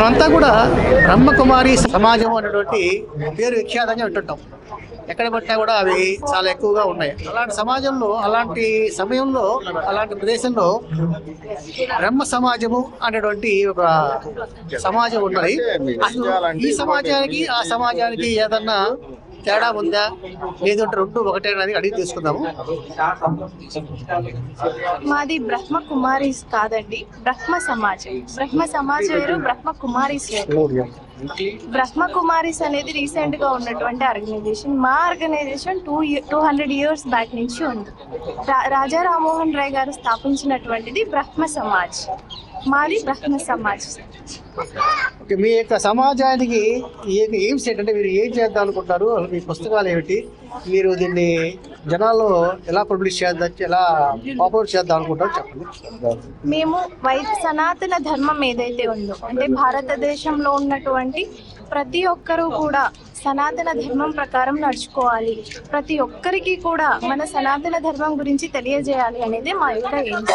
మనమంతా కూడా బ్రహ్మకుమారి సమాజం అనేటువంటి పేరు విఖ్యాతంగా వింటుంటాం. ఎక్కడ పట్టినా కూడా అవి చాలా ఎక్కువగా ఉన్నాయి. అలాంటి సమాజంలో అలాంటి సమయంలో అలాంటి ప్రదేశంలో బ్రహ్మ సమాజము అనేటువంటి ఒక సమాజం ఉన్నది. అసలు ఈ సమాజానికి ఆ సమాజానికి ఏదన్నా తేడా ఉందా? లేదంటే రెండు ఒకటే అనేది అడిగి తీసుకుందాము. మాది బ్రహ్మ కుమారీస్ కాదండి బ్రహ్మ సమాజం. బ్రహ్మ సమాజ్ వేరు బ్రహ్మ కుమారీస్ వేరు. బ్రహ్మ కుమారీస్ అనేది రీసెంట్గా ఉన్నటువంటి ఆర్గనైజేషన్ మా organisation two two hundred years back నుంచి ఉంది. రాజా రామ్మోహన్ రాయ్ గారు స్థాపించినటువంటిది బ్రహ్మ సమాజ్ మాది బ్రహ్మ సమాజ్ ఓకే, మీ యొక్క సమాజానికి యొక్క ఎయిమ్స్ ఏంటంటే మీరు ఏం చేద్దాం అనుకుంటారు మీ పుస్తకాలు ఏమిటి? మీరు దీన్ని జనాల్లో ఎలా పబ్లిష్ చేద్దాం ఎలా పాపులర్ చేద్దాం అనుకుంటారో చెప్పండి. మేము వై సనాతన ధర్మం ఏదైతే ఉందో అంటే భారతదేశంలో ఉన్నటువంటి ప్రతి ఒక్కరూ కూడా సనాతన ధర్మం ప్రకారం నడుచుకోవాలి. ప్రతి ఒక్కరికి కూడా మన సనాతన ధర్మం గురించి తెలియజేయాలి అనేది మా యొక్క ఎయిమ్స్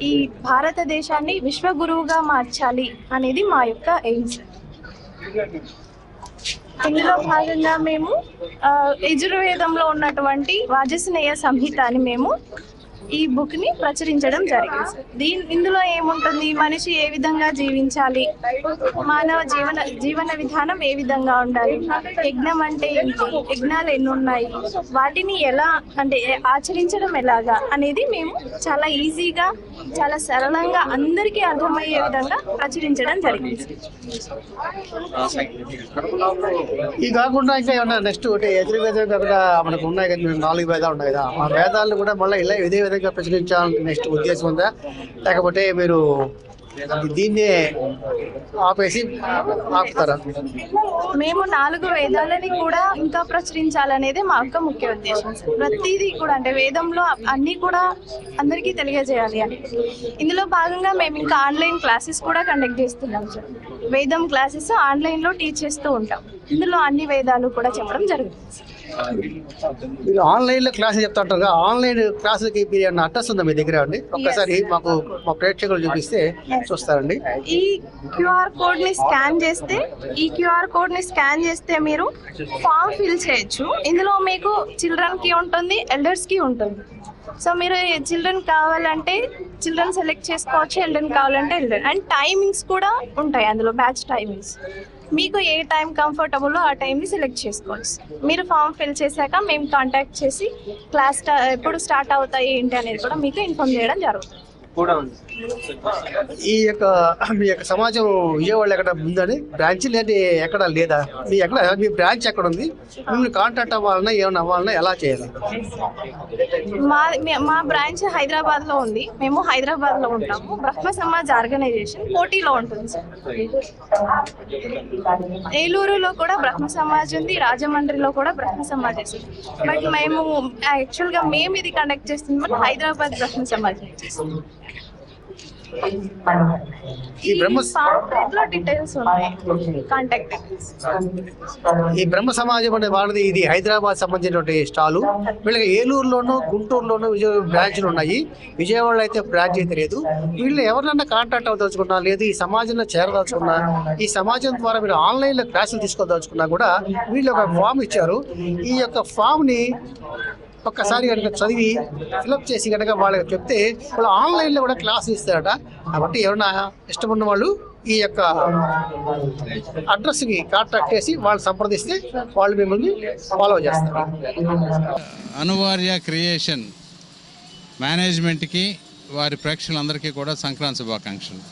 ఈ భారతదేశాన్ని విశ్వగురువుగా మార్చాలి అనేది మా యొక్క ఎయిమ్స్ ఇందులో భాగంగా మేము యజుర్వేదంలో ఉన్నటువంటి వాజస్నేయ సంహిత అని మేము ఈ బుక్ని ప్రచురించడం జరిగింది. సార్. దీని ఇందులో ఏముంటుంది? మనిషి ఏ విధంగా జీవించాలి? మానవ జీవన జీవన విధానం ఏ విధంగా ఉండాలి? యజ్ఞం అంటే ఏంటి? యజ్ఞాలు ఎన్ని ఉన్నాయి వాటిని ఎలా అంటే ఆచరించడం ఎలాగా అనేది మేము చాలా ఈజీగా చాలా సరళంగా అందరికీ అర్థమయ్యే విధంగా ప్రచురించడం జరిగింది. ఇది కాకుండా ఇంకా ఏమన్నా నెక్స్ట్ ఒకటి యజుర్వేదం కాకుండా మనకు ఉన్నాయి కదా నాలుగు వేదాలు ఉన్నాయి కదా ఆ వేదాలను కూడా మళ్ళీ ఇలా ఇదే విధంగా ప్రచురించాలని నెక్స్ట్ ఉద్దేశం ఉందా? లేకపోతే మీరు దీన్నే ఆపేసి ఆపుతారా? మేము నాలుగు వేదాలని కూడా ఇంకా ప్రచురించాలనేది మా యొక్క ముఖ్య ఉద్దేశం ప్రతిదీ కూడా అంటే వేదంలో అన్నీ కూడా అందరికీ తెలియజేయాలి అని. ఇందులో భాగంగా మేము ఇంకా ఆన్లైన్ క్లాసెస్ కూడా కండక్ట్ చేస్తున్నాం సార్. వేదం క్లాసెస్ ఆన్లైన్లో టీచ్ చేస్తూ ఉంటాం. ఇందులో అన్ని వేదాలు కూడా చెప్పడం జరుగుతుంది. మీరు ఆన్లైన్లో క్లాసులు చెప్తా ఉంటారు ఆన్లైన్ క్లాసులకి మీరు ఏమన్నా అడ్రస్ ఉందా మీ దగ్గర అండి? ఒక్కసారి మాకు మా ప్రేక్షకులు చూపిస్తే చూస్తారండి. ఈ క్యూఆర్ కోడ్ని స్కాన్ చేస్తే ఈ క్యూఆర్ కోడ్ని స్కాన్ చేస్తే మీరు ఫామ్ ఫిల్ చేయొచ్చు. ఇందులో మీకు చిల్డ్రన్కి ఉంటుంది ఎల్డర్స్కి ఉంటుంది. సో మీరు చిల్డ్రన్ కావాలంటే చిల్డ్రన్ సెలెక్ట్ చేసుకోవచ్చు ఎల్డెన్ కావాలంటే ఎల్డన్ అండ్ టైమింగ్స్ కూడా ఉంటాయి అందులో బ్యాచ్ టైమింగ్స్ మీకు ఏ టైం కంఫర్టబుల్ ఆ టైంని సెలెక్ట్ చేసుకోవచ్చు. మీరు ఫామ్ ఫిల్ చేశాక మేము కాంటాక్ట్ చేసి క్లాస్ ఎప్పుడు స్టార్ట్ అవుతాయి ఏంటి అనేది కూడా మీకు ఇన్ఫామ్ చేయడం జరుగుతుంది. ఈ యొక్క మీ యొక్క సమాజం విజయవాడలో ఎక్కడ ఉందని బ్రాంచ్ లేని ఎక్కడ లేదా? మీ ఎక్కడ మీ బ్రాంచ్ ఎక్కడ ఉంది? మిమ్మల్ని కాంటాక్ట్ అవ్వాలన్నా ఏమైనా అవ్వాలన్నా ఎలా చేయాలి? మా మే- బ్రాంచ్ హైదరాబాద్లో ఉంది. మేము హైదరాబాద్లో ఉంటాము. బ్రహ్మ సమాజ్ ఆర్గనైజేషన్ పోటీలో ఉంటుంది సార్. ఏలూరులో కూడా బ్రహ్మ సమాజ్ ఉంది రాజమండ్రిలో కూడా బ్రహ్మ సమాజ్ ఉంది. బట్ మేము యాక్చువల్గా మేము ఇది కండక్ట్ చేస్తుంది బట్ హైదరాబాద్ బ్రహ్మ సమాజ్. ఈ బ్రహ్మ డీటెయిల్స్ ఉన్నాయి? కాంటాక్ట్ ఈ బ్రహ్మ సమాజం అనే వాళ్ళది ఇది హైదరాబాద్ సంబంధించినటువంటి స్టాలు. వీళ్ళకి ఏలూరులోను గుంటూరులోను విజయ బ్రాంచ్లు ఉన్నాయి. విజయవాడలో అయితే బ్రాంచ్ అయితే లేదు. వీళ్ళు ఎవరినన్నా కాంటాక్ట్ అవ్వదలుచుకున్నా లేదు ఈ సమాజంలో చేరదలుచుకున్నా ఈ సమాజం ద్వారా మీరు ఆన్లైన్లో క్లాసులు తీసుకోదలుచుకున్నా కూడా వీళ్ళు ఒక ఫామ్ ఇచ్చారు. ఈ యొక్క ఫామ్ని ఒక్కసారి కనుక చదివి ఫిలప్ చేసి కనుక వాళ్ళకి చెప్తే వాళ్ళు ఆన్లైన్లో కూడా క్లాస్ ఇస్తారట. కాబట్టి ఎవరైనా ఇష్టమున్న వాళ్ళు ఈ యొక్క అడ్రస్కి కాంటాక్ట్ చేసి వాళ్ళు సంప్రదిస్తే వాళ్ళు మిమ్మల్ని ఫాలో చేస్తారు. అనువార్య క్రియేషన్ మేనేజ్మెంట్కి వారి ప్రేక్షకులందరికీ కూడా సంక్రాంతి శుభాకాంక్షలు.